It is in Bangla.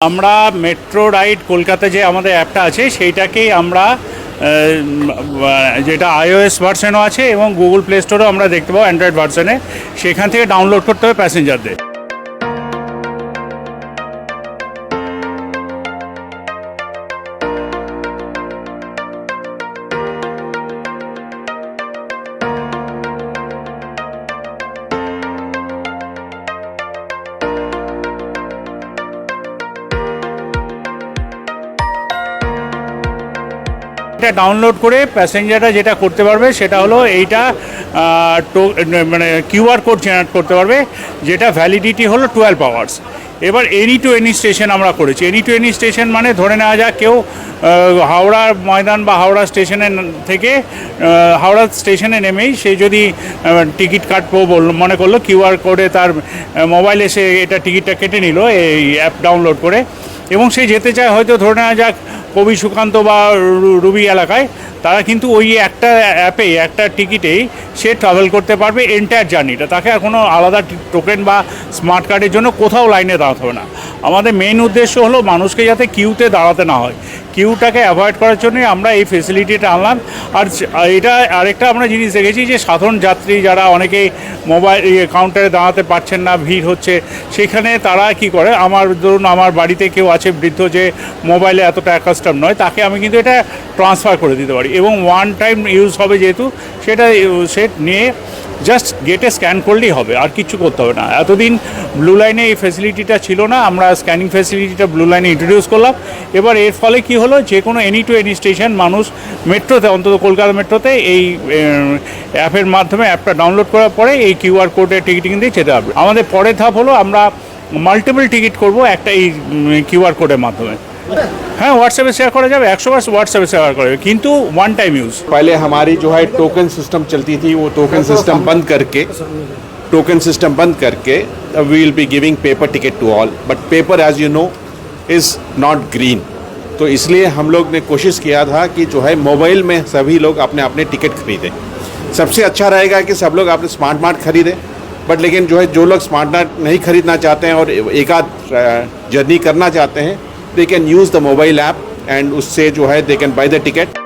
আমরা মেট্রো রাইড কলকাতা যে আমাদের অ্যাপটা আছে সেইটাকেই আমরা যেটা আইওএস ভার্সনও আছে এবং গুগল প্লে স্টোরেও আমরা দেখতে পাবো অ্যান্ড্রয়েড ভার্সনে সেখান থেকে ডাউনলোড করতে হবে প্যাসেঞ্জারদের এটা ডাউনলোড করে প্যাসেঞ্জাররা যেটা করতে পারবে, সেটা হলো এইটা মানে কিউআর কোড জেনারেট করতে পারবে, যেটা ভ্যালিডিটি হলো টুয়েলভ আওয়ার্স এবার এনি টু এনি স্টেশন আমরা করেছি। এনি টু এনি স্টেশন মানে ধরে নেওয়া যাক কেউ হাওড়া ময়দান বা হাওড়া স্টেশনে থেকে হাওড়া স্টেশনে নেমেই সে যদি টিকিট কাটবো বলল, মনে করল কিউআর কোডে তার মোবাইলে সে এটা টিকিটটা কেটে নিল, এই অ্যাপ ডাউনলোড করে। এবং সে যেতে চায় হয়তো ধরে নেওয়া যাক কবি সুকান্ত বা রুবি এলাকায়, তারা কিন্তু ওই একটা অ্যাপে, একটা টিকিটেই সে ট্রাভেল করতে পারবে এন্টায়ার জার্নিটা তাকে আর কোনো আলাদা টোকেন বা স্মার্ট কার্ডের জন্য কোথাও লাইনে দাঁড়াতে হবে না। আমাদের মেইন উদ্দেশ্য হলো মানুষকে যাতে কিউতে দাঁড়াতে না হয়। কিউটাকে অ্যাভয়েড করার জন্যই আমরা এই ফেসিলিটিটা আনলাম। আর এটা আরেকটা আমরা জিনিস দেখেছি যে সাধারণ যাত্রী যারা অনেকেই মোবাইল কাউন্টারে দাঁড়াতে পারছেন না, ভিড় হচ্ছে, সেখানে তারা কি করে? আমার ধরুন আমার বাড়িতে কেউ আছে বৃদ্ধ যে মোবাইলে এতটা অ্যাকাস্টাম নয়, তাকে আমি কিন্তু এটা ট্রান্সফার করে দিতে পারি। এবং ওয়ান টাইম ইউজ হবে যেহেতু, সেটা সে নিয়ে জাস্ট গেটে স্ক্যান করলেই হবে, আর কিছু করতে হবে না। এতদিন ব্লু লাইনে এই ফেসিলিটিটা ছিল না, আমরা স্ক্যানিং ফেসিলিটিটা ব্লু লাইনে ইন্ট্রোডিউস করলাম। এবার এর ফলে কি হলো যে কোনো এনি টু এনি স্টেশন মানুষ মেট্রোতে অন্তত কলকাতা মেট্রোতে এই অ্যাপের মাধ্যমে অ্যাপটা ডাউনলোড করার পরে এই কিউআর কোডে টিকিটিং দিয়ে যেতে হবে আমাদের পরের ধাপ হলো আমরা মাল্টিপল টিকিট করব একটা এই কিউআর কোডের মাধ্যমে হ্যাঁ হোয়াটসঅ্যাপে শেয়ার করা যাবে একশো বার হোয়াটসঅ্যাপে শেয়ার করা যাবে কিন্তু ওয়ান টাইম ইউজ पहले हमारी जो है टोकन सिस्टम चलती थी वो टोकन सिस्टम बंद करके टोकन सिस्टम बंद करके we will be giving paper ticket to all but paper as you know is not green तो इसलिए हम लोग ने कोशिश किया था कि जो है मोबाइल में सभी लोग अपने अपने टिकट खरीदें। सबसे अच्छा रहेगा कि सब लोग अपने स्मार्ट मार्ट खरीदें, बट लेकिन जो है, जो लोग स्मार्ट मार्ट नहीं खरीदना चाहते हैं और एक जर्नी करना चाहते हैं they can use the mobile app and उससे जो है they can buy the ticket